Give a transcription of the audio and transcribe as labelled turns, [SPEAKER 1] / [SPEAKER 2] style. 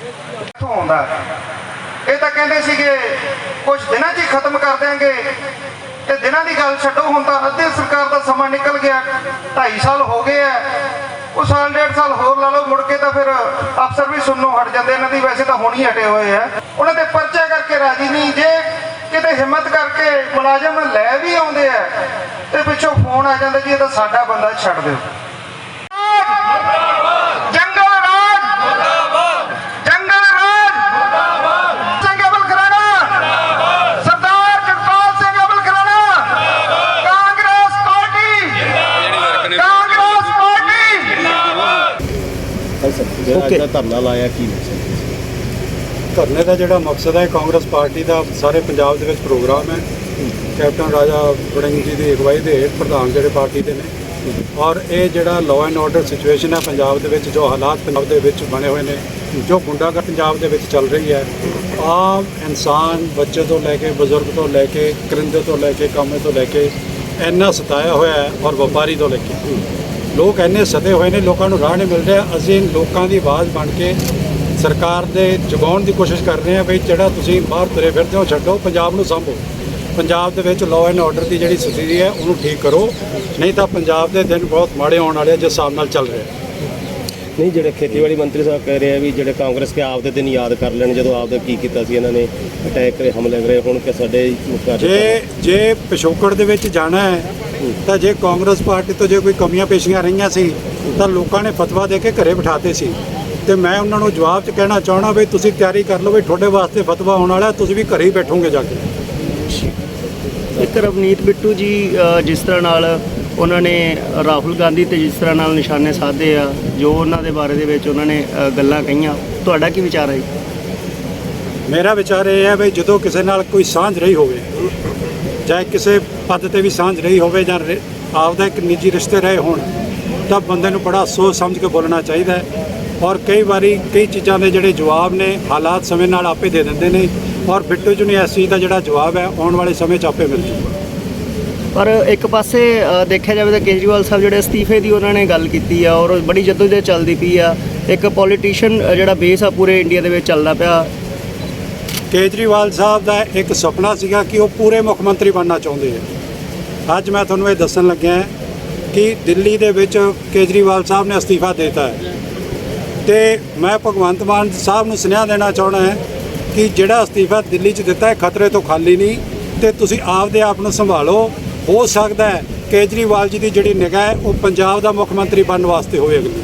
[SPEAKER 1] ਕਿੱਥੋਂ ਆਉਂਦਾ ਇਹ ਤਾਂ ਕਹਿੰਦੇ ਸੀਗੇ ਕੁਝ ਦਿਨਾਂ 'ਚ ਹੀ ਖਤਮ ਕਰ ਦਿਆਂਗੇ। ਤੇ ਦਿਨਾਂ ਦੀ ਗੱਲ ਛੱਡੋ, ਹੁਣ ਤਾਂ ਅੱਧੇ ਸਰਕਾਰ ਦਾ ਸਮਾਂ ਨਿਕਲ ਗਿਆ। 2.5 ਸਾਲ ਹੋ ਗਏ ਆ ਉਹ ਸਾਲ ਡੇਢ ਸਾਲ ਹੋਰ ਲਾ ਲਓ, ਮੁੜ ਕੇ ਤਾਂ ਫਿਰ ਅਫਸਰ ਵੀ ਸੁਣਨੋਂ ਹਟ ਜਾਂਦੇ। ਇਹਨਾਂ ਦੀ ਵੈਸੇ ਤਾਂ ਹੁਣ ਹੀ ਹਟੇ ਹੋਏ ਆ ਉਹਨਾਂ ਦੇ ਪਰਚਾ ਕਰਕੇ ਰਾਜੀ ਨਹੀਂ। ਜੇ ਕਿਤੇ ਹਿੰਮਤ ਕਰਕੇ ਮੁਲਾਜ਼ਮ ਲੈ ਵੀ ਆਉਂਦੇ ਆ ਤੇ ਪਿੱਛੋਂ ਫੋਨ ਆ ਜਾਂਦਾ ਜੀ ਇਹ ਤਾਂ ਸਾਡਾ ਬੰਦਾ ਛੱਡ ਦਿਓ।
[SPEAKER 2] ਜਿਹੜਾ ਅੱਜ ਦਾ ਧਰਨਾ ਲਾਇਆ ਕੀ ਮਕਸਦ
[SPEAKER 3] ਧਰਨੇ ਦਾ ਜਿਹੜਾ ਮਕਸਦ ਹੈ ਕਾਂਗਰਸ ਪਾਰਟੀ ਦਾ ਸਾਰੇ ਪੰਜਾਬ ਦੇ ਵਿੱਚ ਪ੍ਰੋਗਰਾਮ ਹੈ। ਕੈਪਟਨ ਰਾਜਾ ਵੜਿੰਗ ਜੀ ਦੀ ਅਗਵਾਈ ਦੇ ਹੇਠ ਪ੍ਰਧਾਨ ਜਿਹੜੇ ਪਾਰਟੀ ਦੇ ਨੇ। ਔਰ ਇਹ ਜਿਹੜਾ ਲਾਅ ਐਂਡ ਆਰਡਰ ਸਿਚੁਏਸ਼ਨ ਹੈ ਪੰਜਾਬ ਦੇ ਵਿੱਚ ਜੋ ਹਾਲਾਤ ਪੰਜਾਬ ਦੇ ਵਿੱਚ ਬਣੇ ਹੋਏ ਨੇ ਜੋ ਗੁੰਡਾਗਰ ਪੰਜਾਬ ਦੇ ਵਿੱਚ ਚੱਲ ਰਹੀ ਹੈ ਆਮ ਇਨਸਾਨ ਬੱਚੇ ਤੋਂ ਲੈ ਕੇ ਬਜ਼ੁਰਗ ਤੋਂ ਲੈ ਕੇ ਕਰਿੰਦੇ ਤੋਂ ਲੈ ਕੇ ਕਾਮੇ ਤੋਂ ਲੈ ਕੇ ਇੰਨਾ ਸਤਾਇਆ ਹੋਇਆ ਹੈ ਔਰ ਵਪਾਰੀ ਤੋਂ ਲੈ ਕੇ। ਲੋਕ ਇੰਨੇ ਸਤੇ ਹੋਏ ਨੇ, ਲੋਕਾਂ ਨੂੰ ਰਾਹ ਨਹੀਂ ਮਿਲ ਰਿਹਾ। ਅਸੀਂ ਲੋਕਾਂ ਦੀ ਆਵਾਜ਼ ਬਣ ਕੇ ਸਰਕਾਰ ਦੇ ਜਗਾਉਣ ਦੀ ਕੋਸ਼ਿਸ਼ ਕਰ ਰਹੇ ਹਾਂ ਵੀ ਜਿਹੜਾ ਤੁਸੀਂ ਬਾਹਰ ਤੁਰੇ ਫਿਰਦੇ ਹੋ, ਛੱਡੋ, ਪੰਜਾਬ ਨੂੰ ਸੰਭੋ। ਪੰਜਾਬ ਦੇ ਵਿੱਚ ਲਾਅ ਐਂਡ ਆਰਡਰ ਦੀ ਜਿਹੜੀ ਸਥਿਤੀ ਹੈ, ਉਹਨੂੰ ਠੀਕ ਕਰੋ। ਨਹੀਂ ਤਾਂ ਪੰਜਾਬ ਦੇ ਦਿਨ ਬਹੁਤ ਮਾੜੇ ਆਉਣ ਵਾਲੇ ਜਿਸ ਹਿਸਾਬ ਨਾਲ ਚੱਲ ਰਿਹਾ।
[SPEAKER 2] ਨਹੀਂ ਜਿਹੜੇ ਖੇਤੀਬਾੜੀ ਮੰਤਰੀ ਸਾਹਿਬ ਕਹਿ ਰਹੇ ਆ ਵੀ ਜਿਹੜੇ ਕਾਂਗਰਸ ਕੇ ਆਪਦੇ ਦਿਨ ਯਾਦ ਕਰ ਲੈਣ ਜਦੋਂ ਆਪਦੇ ਕੀ ਕੀਤਾ ਸੀ ਇਹਨਾਂ ਨੇ ਅਟੈਕ ਕਰੇ ਹਮਲੇ ਕਰੇ ਹੁਣ ਕਿ ਸਾਡੇ
[SPEAKER 3] ਜੇ ਜੇ ਪਿਛੋਕੜ ਦੇ ਵਿੱਚ ਜਾਣਾ ਹੈ ਤਾਂ ਜੇ ਕਾਂਗਰਸ ਪਾਰਟੀ ਤੋਂ ਜੇ ਕੋਈ ਕਮੀਆਂ ਪੇਸ਼ੀਆਂ ਰਹੀਆਂ ਸੀ ਤਾਂ ਲੋਕਾਂ ਨੇ ਫਤਵਾ ਦੇ ਕੇ ਘਰੇ ਬਿਠਾਤੇ ਸੀ। ਤੇ ਮੈਂ ਉਹਨਾਂ ਨੂੰ ਜਵਾਬ 'ਚ ਕਹਿਣਾ ਚਾਹਣਾ ਵੀ ਤੁਸੀਂ ਤਿਆਰੀ ਕਰ ਲਓ ਵੀ ਤੁਹਾਡੇ ਵਾਸਤੇ ਫਤਵਾ ਆਉਣ ਵਾਲਾ ਤੁਸੀਂ ਵੀ ਘਰੇ ਹੀ ਬੈਠੋਗੇ ਜਾ ਕੇ।
[SPEAKER 4] ਇੱਕ ਰਵਨੀਤ ਬਿੱਟੂ ਜੀ ਜਿਸ ਤਰ੍ਹਾਂ ਨਾਲ ਉਹਨਾਂ ਨੇ ਰਾਹੁਲ ਗਾਂਧੀ ਤੇ ਜਿਸ ਤਰ੍ਹਾਂ ਨਾਲ ਨਿਸ਼ਾਨੇ ਸਾਧੇ ਆ, ਜੋ ਉਹਨਾਂ ਦੇ ਬਾਰੇ ਦੇ ਵਿੱਚ ਉਹਨਾਂ ਨੇ ਗੱਲਾਂ ਕਹੀਆਂ, ਤੁਹਾਡਾ ਕੀ ਵਿਚਾਰ ਹੈ ਜੀ?
[SPEAKER 3] ਮੇਰਾ ਵਿਚਾਰ ਇਹ ਹੈ ਵੀ ਜਦੋਂ ਕਿਸੇ ਨਾਲ ਕੋਈ ਸਾਂਝ ਰਹੀ ਹੋਵੇ, ਚਾਹੇ ਕਿਸੇ ਪਦ ਤੇ ਵੀ ਸਾਂਝ ਰਹੀ ਹੋਵੇ ਜਾਂ ਆਪਦਾ ਇੱਕ ਨਿੱਜੀ ਰਿਸ਼ਤੇ ਰਹੇ ਹੋਣ, ਤਾਂ ਬੰਦੇ ਨੂੰ ਬੜਾ ਸੋਚ ਸਮਝ ਕੇ ਬੋਲਣਾ ਚਾਹੀਦਾ ਹੈ ਔਰ ਕਈ ਵਾਰੀ ਕਈ ਚੀਜ਼ਾਂ ਦੇ ਜਿਹੜੇ ਜਵਾਬ ਨੇ, ਹਾਲਾਤ ਸਮੇਂ ਨਾਲ ਆਪੇ ਦੇ ਦਿੰਦੇ ਨੇ, ਔਰ ਬਿੱਟੂ ਜੀ ਨੂੰ ਇਸ ਚੀਜ਼ ਦਾ ਜਿਹੜਾ ਜਵਾਬ ਹੈ, ਆਉਣ ਵਾਲੇ ਸਮੇਂ 'ਚ ਆਪੇ ਮਿਲ ਜੂਗਾ
[SPEAKER 4] ਪਰ ਇੱਕ ਪਾਸੇ ਦੇਖਿਆ ਜਾਵੇ ਤਾਂ ਕੇਜਰੀਵਾਲ ਸਾਹਿਬ ਜਿਹੜੇ ਅਸਤੀਫੇ ਦੀ ਉਹਨਾਂ ਨੇ ਗੱਲ ਕੀਤੀ ਆ ਔਰ ਬੜੀ ਜਦੋਜਹਿਦ ਚੱਲਦੀ ਪਈ ਆ। ਇੱਕ ਪੋਲੀਟੀਸ਼ੀਅਨ ਜਿਹੜਾ ਬੇਸ ਆ ਪੂਰੇ ਇੰਡੀਆ ਦੇ ਵਿੱਚ ਚੱਲਦਾ ਪਿਆ।
[SPEAKER 3] ਕੇਜਰੀਵਾਲ ਸਾਹਿਬ ਦਾ ਇੱਕ ਸੁਪਨਾ ਸੀਗਾ ਕਿ ਉਹ ਪੂਰੇ ਮੁੱਖ ਮੰਤਰੀ ਬਣਨਾ ਚਾਹੁੰਦੇ ਆ। ਅੱਜ ਮੈਂ ਤੁਹਾਨੂੰ ਇਹ ਦੱਸਣ ਲੱਗਿਆ ਕਿ ਦਿੱਲੀ ਦੇ ਵਿੱਚ ਕੇਜਰੀਵਾਲ ਸਾਹਿਬ ਨੇ ਅਸਤੀਫਾ ਦੇ ਦਿੱਤਾ ਹੈ। ਤੇ ਮੈਂ ਭਗਵੰਤ ਮਾਨ ਸਾਹਿਬ ਨੂੰ ਸੁਨੇਹਾ ਦੇਣਾ ਚਾਹਣਾ ਹੈ ਕਿ ਜਿਹੜਾ ਅਸਤੀਫਾ ਦਿੱਲੀ 'ਚ ਦਿੱਤਾ ਹੈ, ਖਤਰੇ ਤੋਂ ਖਾਲੀ ਨਹੀਂ। ਤੇ ਤੁਸੀਂ ਆਪਦੇ ਆਪ ਨੂੰ ਸੰਭਾਲੋ। ਹੋ ਸਕਦਾ ਹੈ ਕੇਜਰੀਵਾਲ ਜੀ ਦੀ ਜਿਹੜੀ ਨਿਗਾਹ ਹੈ, ਉਹ ਪੰਜਾਬ ਦਾ ਮੁੱਖ ਮੰਤਰੀ ਬਣਨ ਵਾਸਤੇ ਹੋਵੇ ਅਗਲੀ।